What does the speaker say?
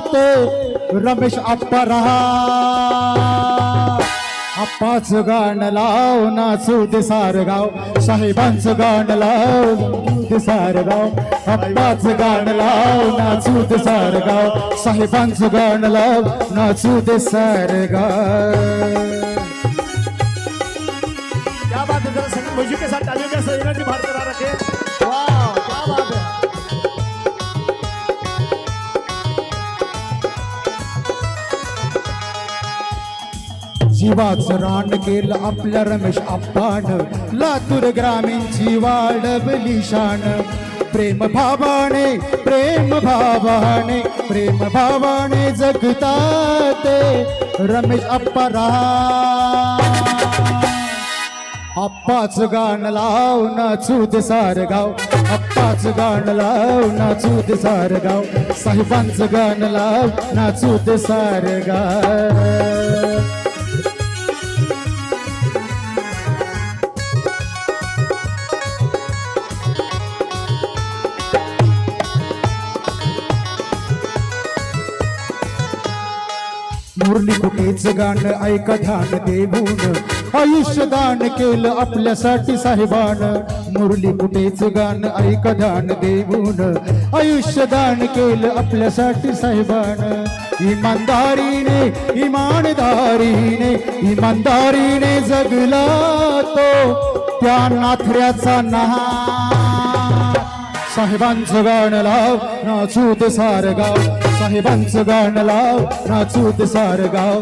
तो रमेश आप्पा रहा. आप्पाच गाणं लाव नाचू दे सारगाव. साहेबांचं गाणं लाव दे सारगाव. आप्पाच गाणं लाव नाचू दे सारगाव. साहेबांचं गाणं लाव नाचू दे सारगाव. क्या बात है जरा संगीत म्यूजिक के साथ तालियों के साथ एनर्जी बाहर रखे जीवाच रान केलं आपल्या रमेश आप्पान. लातूर ग्रामीणची वाढवली शान. प्रेम भावाने प्रेम भावाने प्रेम भावाने जगतात रमेश आप्पा राहा आप्पाच गाणं लाव नाचू दे सारगाव आप्पाच गाणं लाव नाचू दे सारगाव साहेबांचं गाणं लाव नाचू दे सारगाव मुरली कुठेच गाणं ऐका ध्यान देऊन. आयुष्य दान केलं आपल्यासाठी साहेबान. मुरली कुठेच गाणं ऐका ध्यान देऊन. आयुष्य दान केलं आपल्यासाठी साहेबान. इमानदारीने इमानदारीने इमानदारीने जगला तो त्या नाथऱ्याचा नहा. साहेबांचं गाणं लाव नाचूत सारगाव साहेबांचं गाणं लाव नाचूत सार गाव.